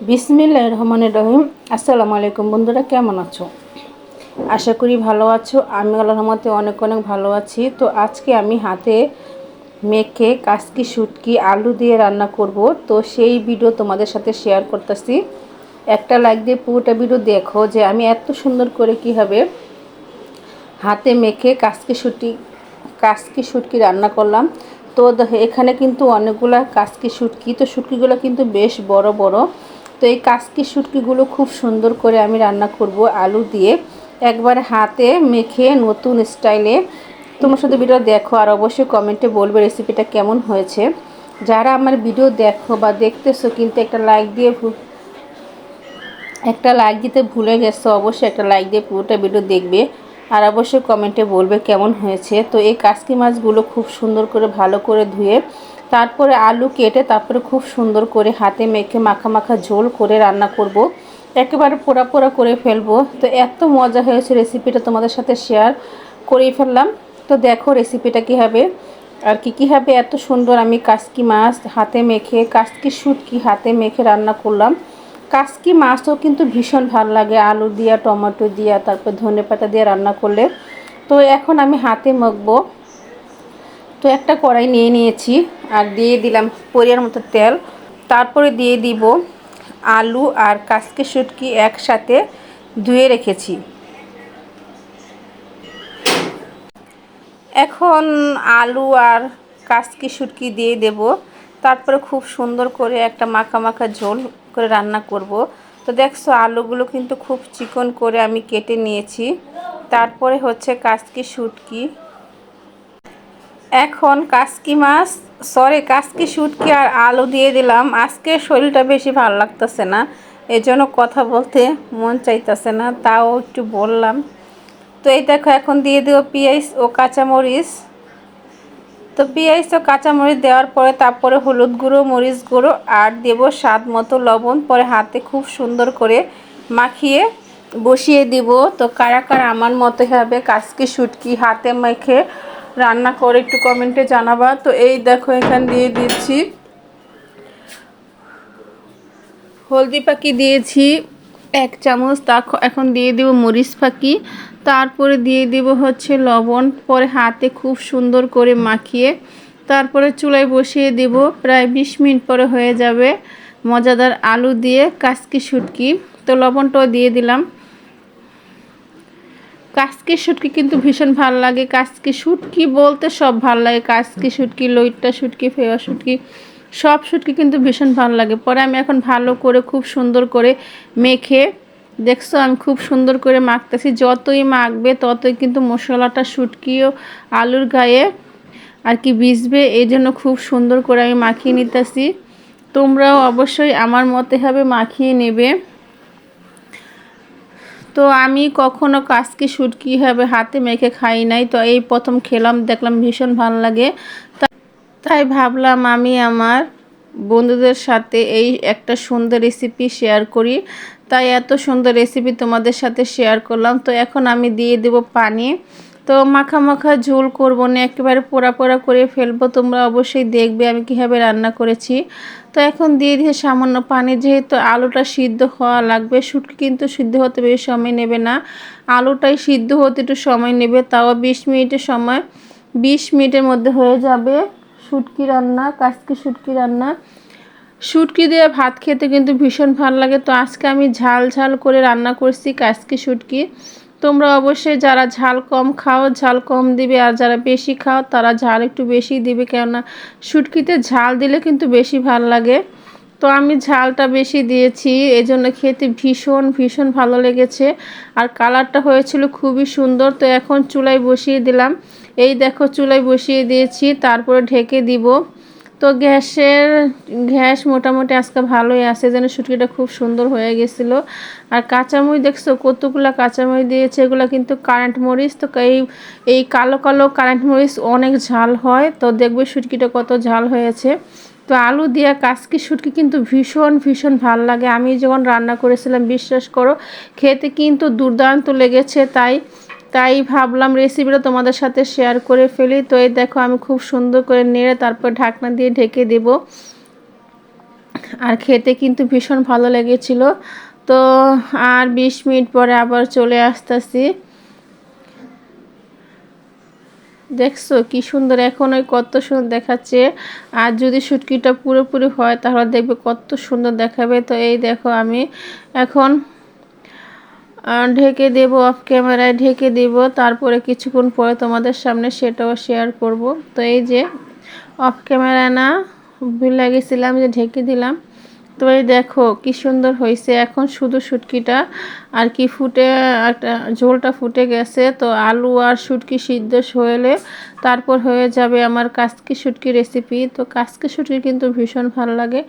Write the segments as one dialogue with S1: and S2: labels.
S1: বিসমিল্লাহ রহমানের রহিম। আসসালামু আলাইকুম বন্ধুরা, কেমন আছো? আশা করি ভালো আছো। আমি আল্লাহ রহমতে অনেক অনেক ভালো আছি। তো আজকে আমি হাতে মেখে কাসকি শুটকি আলু দিয়ে রান্না করব। তো সেই ভিডিও তোমাদের সাথে শেয়ার করতেছি। একটা লাইক দিয়ে পুরোটা ভিডিও দেখো যে আমি এত সুন্দর করে কীভাবে হাতে মেখে কাসকি শুটকি কাসকি শুটকি রান্না করলাম। তো এখানে কিন্তু অনেকগুলা কাসকি শুটকি তো শুটকিগুলো কিন্তু বেশ বড় বড়। তো এই কাসকি শুটকিগুলো খুব সুন্দর করে আমি রান্না করব আলু দিয়ে। একবার হাতে মেখে নতুন স্টাইলে। তোমার সাথে ভিডিও দেখো আর অবশ্যই কমেন্টে বলবে রেসিপিটা কেমন হয়েছে। যারা আমার ভিডিও দেখো বা দেখতেছো, কিন্তু একটা লাইক দিয়ে একটা লাইক দিতে ভুলে গেছো, অবশ্যই একটা লাইক দিয়ে পুরোটা ভিডিও দেখবে। আর অবশ্যই কমেন্টে বলবে কেমন হয়েছে। তো এই কাসকি মাছগুলো খুব সুন্দর করে ভালো করে ধুয়ে তারপরে আলু কেটে তারপরে খুব সুন্দর করে হাতে মেখে মাখা মাখা ঝোল করে রান্না করব। একেবারে পোড়া পোড়া করে ফেলব। তো এত মজা হয়েছে রেসিপিটা তোমাদের সাথে শেয়ার করেই ফেললাম। তো দেখো রেসিপিটা কীভাবে আর কি কীভাবে এত সুন্দর আমি কাসকি মাছ হাতে মেখে, কাসকি শুটকি হাতে মেখে রান্না করলাম। কাসকি মাছও কিন্তু ভীষণ ভালো লাগে, আলু দিয়া, টমেটো দিয়া, তারপর ধনে পাতা দিয়ে রান্না করলে। তো এখন আমি হাতে মাখবো। তো একটা কড়াই নিয়ে নিয়েছি আর দিয়ে দিলাম পরিয়ার মতো তেল। তারপরে দিয়ে দিব আলু আর কাসকে শুটকি একসাথে ধুয়ে রেখেছি। এখন আলু আর কাসকি শুটকি দিয়ে দেব। তারপরে খুব সুন্দর করে একটা মাখা মাখা ঝোল করে রান্না করব। তো দেখছ আলুগুলো কিন্তু খুব চিকন করে আমি কেটে নিয়েছি। তারপরে হচ্ছে কাসকি শুটকি। এখন কাসকি মাছ সরি কাসকি শুটকি আর আলু দিয়ে দিলাম। আজকে শরীরটা বেশি ভালো লাগতেছে না, এজন্য কথা বলতে মন চাইতেছে না, তাও একটু বললাম। তো এই দেখো, এখন দিয়ে দেবো পিঁয়াজ ও কাঁচামরিচ। তো পেঁয়াজ তো কাঁচামরিচ দেওয়ার পরে তারপরে হলুদ গুঁড়ো, মরিচ গুঁড়ো আর দেব স্বাদ মতো লবণ। পরে হাতে খুব সুন্দর করে মাখিয়ে বসিয়ে দিব। তো কারা কারা আমার মতো হবে কাসকি শুটকি হাতে মেখে রান্না করে একটু কমেন্টে জানাবা। তো এই দেখো, এখানে দিয়ে দিচ্ছি। হলদি পাখি দিয়েছি, এক চামচ। তা এখন দিয়ে দেব মরিচ ফাঁকি তারপরে দিয়ে দেব হচ্ছে লবণ। পরে হাতে খুব সুন্দর করে মাখিয়ে তারপরে চুলায় বসিয়ে দেব। প্রায় বিশ মিনিট পরে হয়ে যাবে মজাদার আলু দিয়ে কাসকি শুটকি। তো লবণটাও দিয়ে দিলাম। কাসকি শুটকি কিন্তু ভীষণ ভালো লাগে। কাসকি শুটকি বলতে সব ভালো লাগে। কাসকি শুটকি, লইট্টা শুটকি ফেওয়া শুটকি, সব শুটকি কিন্তু ভীষণ ভালো লাগে। পরে আমি এখন ভালো করে, খুব সুন্দর করে মেখে, দেখছ আমি খুব সুন্দর করে মাখতেছি। যতই মাখবে, ততই কিন্তু মশলাটা শুটকিও আলুর গায়ে আর কি ভিজবে। এই জন্য খুব সুন্দর করে আমি মাখিয়ে নিতেছি। তোমরাও অবশ্যই আমার মতে হবে মাখিয়ে নেবে। তো আমি কখনো কাজকে শুট কীভাবে হাতে মেখে খাই নাই। তো এই প্রথম খেলাম, দেখলাম ভীষণ ভালো লাগে। তাই ভাবলাম আমি আমার বন্ধুদের সাথে এই একটা সুন্দর রেসিপি শেয়ার করি। তাই এত সুন্দর রেসিপি তোমাদের সাথে শেয়ার করলাম। তো এখন আমি দিয়ে দেব পানি। তো মাখা মাখা ঝোল করব না, একেবারে পোড়া পোড়া করে ফেলব, তোমরা অবশ্যই দেখবে আমি কীভাবে রান্না করেছি। তো এখন দিয়ে দিয়ে সামান্য পানি, যেহেতু আলুটা সিদ্ধ হওয়া লাগবে শুটকি কিন্তু সিদ্ধ হতে বেশি সময় নেবে না। আলুটাই সিদ্ধ হতে একটু সময় নেবে, তাও বিশ মিনিটের সময়। বিশ মিনিটের মধ্যে হয়ে যাবে শুটকি রান্না কাজকি শুটকি রান্না। শুটকি দিয়ে ভাত খেতে কিন্তু ভীষণ ভালো লাগে। তো আজকে আমি ঝাল ঝাল করে রান্না করছি কাজকি শুটকি। তোমরা অবশ্যই যারা ঝাল কম খাও, ঝাল কম দিবে, আর যারা বেশি খাও, তারা ঝাল একটু বেশি দিবে। কেননা শুটকিতে ঝাল দিলে কিন্তু বেশি ভালো লাগে। তো আমি ঝালটা বেশি দিয়েছি, এজন্য খেতে ভীষণ ভীষণ ভালো লেগেছে। আর কালারটা হয়েছিল খুবই সুন্দর, তো এখন চুলায় বসিয়ে দিলাম। এই দেখো, চুলায় বসিয়ে দিয়েছি, তারপরে ঢেকে দিব। তো গ্যাসের, গ্যাস মোটামুটি আজকে ভালোই আছে, যেন শুটকিটা খুব সুন্দর হয়ে গেছিল। আর কাঁচামরিচ দেখছ, কতগুলো কাঁচামরিচ দিয়েছে, এগুলো কিন্তু কারেন্ট মরিচ, তো এই এই কালো কালো কারেন্ট মরিচ অনেক ঝাল হয়, তো দেখবে শুটকিটা কত ঝাল হয়েছে। তো আলু দিয়া কাসকি শুটকি কিন্তু ভীষণ ভীষণ ভালো লাগে। আমি যখন রান্না করেছিলাম, বিশ্বাস করো, খেতে কিন্তু দুর্দান্ত লেগেছে, তাই তাই ভাবলাম রেসিপিটা তোমাদের সাথে শেয়ার করে ফেলি। তো এই দেখো, আমি খুব সুন্দর করে নেড়ে তারপর ঢাকনা দিয়ে ঢেকে দেব। আর খেতে কিন্তু ভীষণ ভালো লেগেছিল। তো আর বিশ মিনিট পরে আবার চলে আসতেছি। দেখছ কি সুন্দর, এখন ওই কত সুন্দর দেখাচ্ছে। আর যদি শুটকিটা পুরোপুরি হয়, তাহলে দেখবে কত সুন্দর দেখাবে। তো এই দেখো আমি এখন ঢেকে দেব অফ ক্যামেরায় ঢেকে দেব। তারপরে কিছুক্ষণ পরে তোমাদের সামনে সেটাও শেয়ার করব। তো এই যে অফ ক্যামেরা না, ভুল লাগিয়েছিলাম যে ঢেকে দিলাম। তো এই দেখো, কি সুন্দর হয়েছে। এখন শুধু শুটকিটা আর কি ফুটে, একটা ঝোলটা ফুটে গেছে। তো আলু আর শুটকি সিদ্ধ হলে তারপর হয়ে যাবে আমার কাসকি শুটকি রেসিপি তো কাসকি শুটকি কিন্তু ভীষণ ভালো লাগে।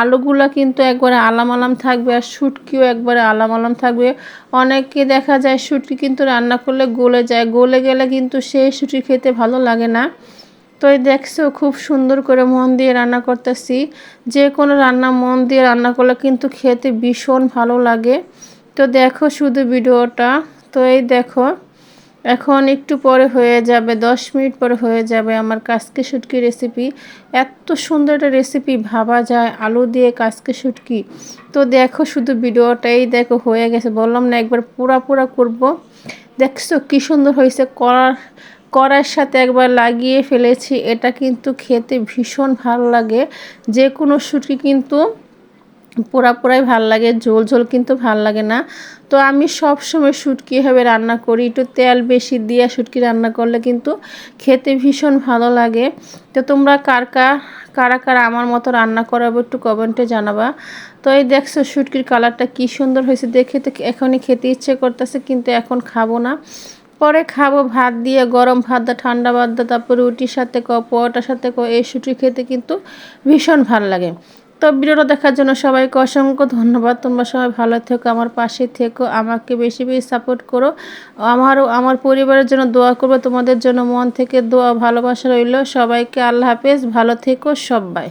S1: আলুগুলো কিন্তু একবারে আলাম আলাম থাকবে আর শুটকিও একবারে আলাম আলাম থাকবে। অনেকে দেখা যায় শুটকি কিন্তু রান্না করলে গলে যায়। গলে গেলে কিন্তু সেই শুটকি খেতে ভালো লাগে না। তো এই দেখছ, খুব সুন্দর করে মন দিয়ে রান্না করতেছি। যে কোনো রান্না মন দিয়ে রান্না করলে কিন্তু খেতে ভীষণ ভালো লাগে। তো দেখো শুধু ভিডিওটা। তো এই দেখো, এখন একটু পরে হয়ে যাবে, দশ মিনিট পরে হয়ে যাবে আমার কাসকে শুটকি রেসিপি এত সুন্দর একটা রেসিপি ভাবা যায়, আলু দিয়ে কাসকে শুটকি। তো দেখো শুধু ভিডিওটাই দেখো হয়ে গেছে, বললাম না একবার পুরা পুরা করব। দেখছ কি সুন্দর হয়েছে করার কড়ার সাথে একবার লাগিয়ে ফেলেছি। এটা কিন্তু খেতে ভীষণ ভালো লাগে। যে কোনো শুটকি কিন্তু পোড়া পোড়াই ভালো লাগে, ঝোল ঝোল কিন্তু ভালো লাগে না। তো আমি সব সময় শুটকি এভাবে রান্না করি। একটু তেল বেশি দিয়ে শুটকি রান্না করলে কিন্তু খেতে ভীষণ ভালো লাগে। তো তোমরা কার কার কারা কারা আমার মতো রান্না করাবো একটু কমেন্টে জানাবা। তো এই দেখছ শুটকির কালারটা কি সুন্দর হয়েছে। দেখে তো এখনই খেতে ইচ্ছে করতেছে, কিন্তু এখন খাব না। পরে খাব ভাত দিয়ে গরম ভাত দা ঠান্ডা ভাত দা তারপর রুটির সাথে ক, পরোটার সাথে ক, এই সুটি খেতে কিন্তু ভীষণ ভালো লাগে। তো ভিডিওটা দেখার জন্য সবাইকে অসংখ্য ধন্যবাদ। তোমরা সবাই ভালো থেকো, আমার পাশে থেকো, আমাকে বেশি বেশি সাপোর্ট করো। আমারও, আমার পরিবারের জন্য দোয়া করব, তোমাদের জন্য মন থেকে দোয়া, ভালোবাসা রইল। সবাইকে আল্লাহ হাফেজ, ভালো থেকো সবাই।